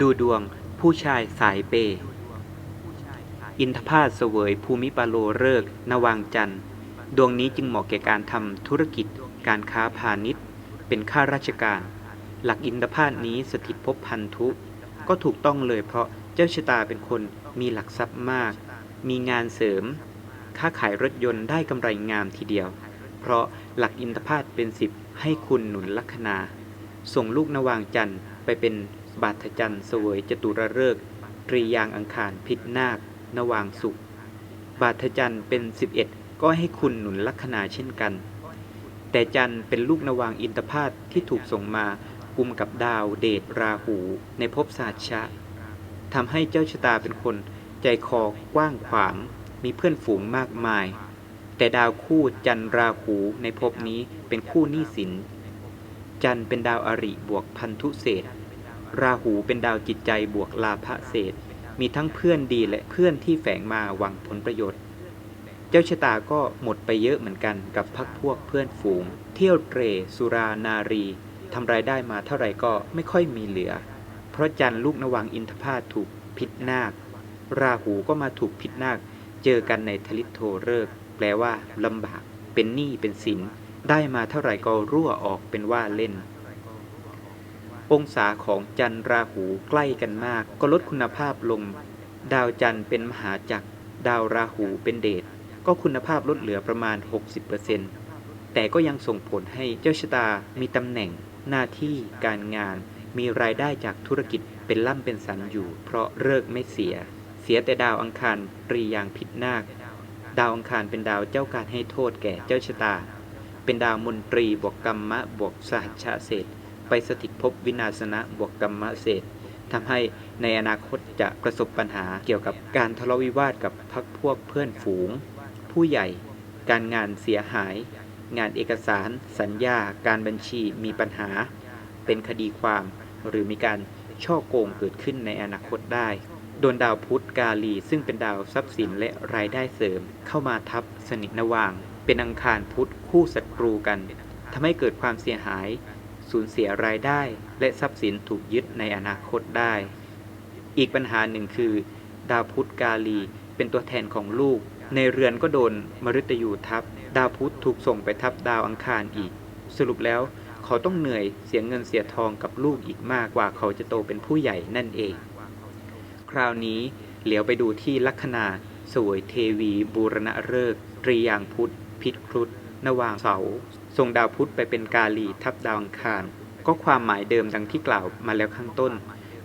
ดูดวง ผู้ชายสายเปย์อินทพาสเสวยภูมิปาโลเลิกนวางจันทร์ ดวงนี้จึงเหมาะแก่การทำธุรกิจ การค้าพาณิชย์ เป็นข้าราชการ หลักอินทพาสนี้สถิตภพพันธุ ก็ถูกต้องเลยเพราะเจ้าชะตาเป็นคนมีหลักทรัพย์มาก มีงานเสริม ค้าขายรถยนต์ได้กำไรงามทีเดียว เพราะหลักอินทพาสเป็นสิบให้คุณหนุนลัคนา ส่งลูกนวางจันทร์ไปเป็น บาทจันทร์เสวยจตุรฤกษ์ตรียางอังคารพิษนาคนวางสุข บาทจันทร์เป็น 11 ก็ให้คุณหนุนลัคนาเช่นกัน แต่จันทร์เป็นลูกนวางอินทพาสที่ถูกส่งมากุมกับดาวเดชราหู ในภพศาสชะทำให้เจ้าชะตาเป็นคนใจคอกว้างขวาง มีเพื่อนฝูงมากมาย แต่ดาวคู่จันราหูในภพนี้เป็นคู่หนี้สิน จันเป็นดาวอริบวกพันธุเศษ ราหูเป็นดาวจิตใจบวกลาภเศษ มีทั้งเพื่อนดีและเพื่อนที่แฝงมาหวังผลประโยชน์ เจ้าชะตาก็หมดไปเยอะเหมือนกันกับพักพวกเพื่อนฝูง เที่ยวเตรสุรานารีทำรายได้มาเท่าไหร่ก็ไม่ค่อยมีเหลือ เพราะจันลูกนวังอินทพาสถูกพิษนาค ราหูก็มาถูกพิษนาค เจอกันในทลิตโทเริก แปลว่าลำบาก เป็นหนี้เป็นสิน ได้มาเท่าไหร่ก็รั่วออกเป็นว่าเล่น องศาของจันทร์ราหูใกล้กันมาก ก็ลดคุณภาพลง ดาวจันทร์เป็นมหาจักร ดาวราหูเป็นเดชก็คุณภาพลดเหลือประมาณ 60%แต่ก็ยังส่งผลให้เจ้าชะตามีตำแหน่ง หน้าที่การงาน มีรายได้จากธุรกิจเป็นล่ำเป็นสันอยู่ เพราะเลิกไม่เสีย เสียแต่ดาวอังคารตรียางผิดนาค ดาวอังคารเป็นดาวเจ้าการให้โทษแก่เจ้าชะตา เป็นดาวมนตรีบวกกรรมะบวกสหัชชาเศษ ไปสถิตภพวินาศนะบวกกรรมเศษทำให้ในอนาคตจะประสบปัญหาเกี่ยวกับการทะเลาะวิวาทกับพักพวกเพื่อนฝูง ผู้ใหญ่ การงานเสียหาย งานเอกสาร สัญญา การบัญชีมีปัญหา เป็นคดีความ หรือมีการช่อโกงเกิดขึ้นในอนาคตได้ โดนดาวพุธกาลีซึ่งเป็นดาวทรัพย์สินและรายได้เสริม เข้ามาทับสนิทนวาง เป็นอังคารพุธคู่ศัตรูกันทำให้เกิดความเสียหาย สูญเสียรายได้ และทรัพย์สินถูกยึดในอนาคตได้ อีกปัญหาหนึ่งคือ ดาวพุธกาลีเป็นตัวแทนของลูก ในเรือนก็โดนมฤตยูทับ ดาวพุธถูกส่งไปทับดาวอังคารอีก สรุปแล้วเขาต้องเหนื่อยเสียเงินเสียทองกับลูกอีกมากกว่าเขาจะโตเป็นผู้ใหญ่นั่นเอง คราวนี้เหลียวไปดูที่ลัคนาสวยเทวี บูรณะฤกษ์ตรียางพุธพิษครุฑ นวางเสาส่งดาวพุธไปเป็นกาลีทับดาวอังคาร ก็ความหมายเดิมดังที่กล่าวมาแล้วข้างต้น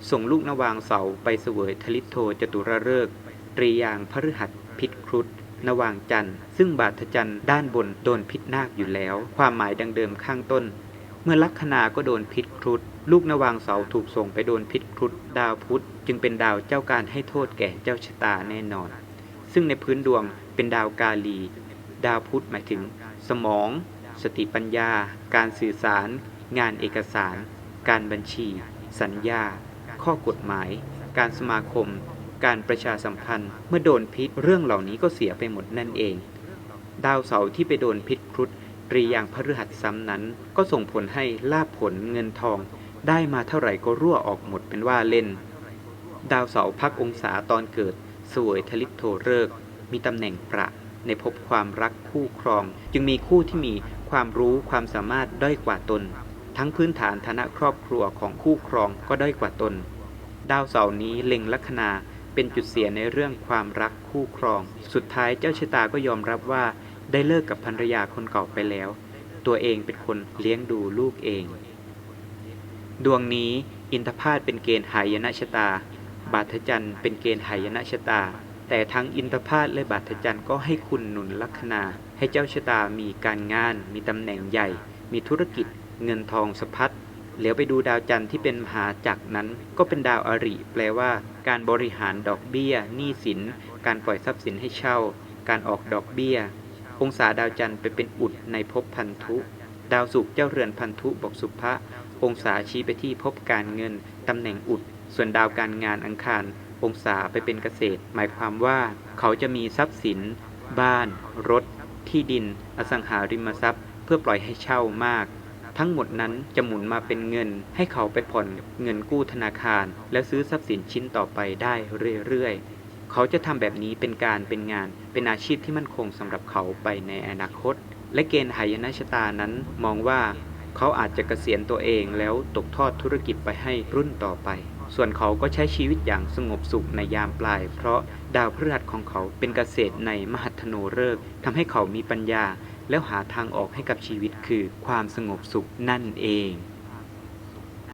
ส่งลูกนวางเสาไปเสวยทลิโทจตุรฤกษ์ตรียางพฤหัสพิษครุฑนวางจันทร์ ซึ่งบาทจันทร์ด้านบนโดนพิษนาคอยู่แล้ว ความหมายดังเดิมข้างต้น เมื่อลัคนาก็โดนพิษครุฑลูกนวางเสาถูกส่งไปโดนพิษครุฑดาวพุธจึงเป็นดาวเจ้าการให้โทษแก่เจ้าชะตาแน่นอน ซึ่งในพื้นดวงเป็นดาวกาลี ดาวพุธหมายถึง สมอง สติปัญญา การสื่อสาร งานเอกสาร การบัญชี สัญญา ข้อกฎหมาย การสมาคม การประชาสัมพันธ์ เมื่อโดนพิษเรื่องเหล่านี้ก็เสียไปหมดนั่นเอง ดาวเสาร์ที่ไปโดนพิษครุฑตรีอย่างพฤหัสซ้ำนั้น ก็ส่งผลให้ลาภผลเงินทอง ได้มาเท่าไหร่ก็รั่วออกหมดเป็นว่าเล่น ดาวเสาร์พักองศาตอนเกิดสวยทลิตโทเริก มีตำแหน่งประ ในภพความรักคู่ครอง จึงมีคู่ที่มีความรู้ความสามารถด้อยกว่าตน ทั้งพื้นฐานฐานะครอบครัวของคู่ครองก็ด้อยกว่าตน ดาวเสาร์นี้เล็งลัคนาเป็นจุดเสียในเรื่องความรักคู่ครอง สุดท้ายเจ้าชะตาก็ยอมรับว่าได้เลิกกับภรรยาคนเก่าไปแล้ว ตัวเองเป็นคนเลี้ยงดูลูกเอง ดวงนี้อินทพาตเป็นเกณฑ์หายนะชะตา บาทจันทร์เป็นเกณฑ์หายนะชะตา แต่ทั้งอินทพาตและบาทจันทร์ก็ให้คุณหนุนลัคนา ให้เจ้าชะตามีการงาน มีตำแหน่งใหญ่ มีธุรกิจ เงินทองสะพัดเหลียวไปดูดาวจันทร์ที่เป็นมหาจักรนั้น ก็เป็นดาวอริ แปลว่า การบริหารดอกเบี้ยหนี้สิน การปล่อยทรัพย์สินให้เช่า การออกดอกเบี้ย องศาดาวจันทร์ไปเป็นอุดในภพพันธุ ดาวศุกร์เจ้าเรือนพันธุบอกสุภะองศาชี้ไปที่ภพการเงินตำแหน่งอุด ส่วนดาวการงานอังคาร องศาไปเป็นเกษตร หมายความว่าเขาจะมีทรัพย์สิน บ้าน รถ ที่ดิน อสังหาริมทรัพย์ เพื่อปล่อยให้เช่ามาก ทั้งหมดนั้นจะหมุนมาเป็นเงิน ให้เขาไปผ่อนเงินกู้ธนาคาร แล้วซื้อทรัพย์สินชิ้นต่อไปได้เรื่อยๆ เขาจะทำแบบนี้เป็นการเป็นงาน เป็นอาชีพที่มั่นคงสำหรับเขาไปในอนาคต และเกณฑ์หายนะชะตานั้นมองว่า เขาอาจจะเกษียณตัวเองแล้วตกทอดธุรกิจไปให้รุ่นต่อไป ส่วนเขาก็ใช้ชีวิตอย่างสงบสุขในยามปลาย เพราะดาวพฤหัสของเขาเป็นเกษตรในมหัตโนฤกษ์ทำให้เขามีปัญญา แล้วหาทางออกให้กับชีวิตคือความสงบสุขนั่นเอง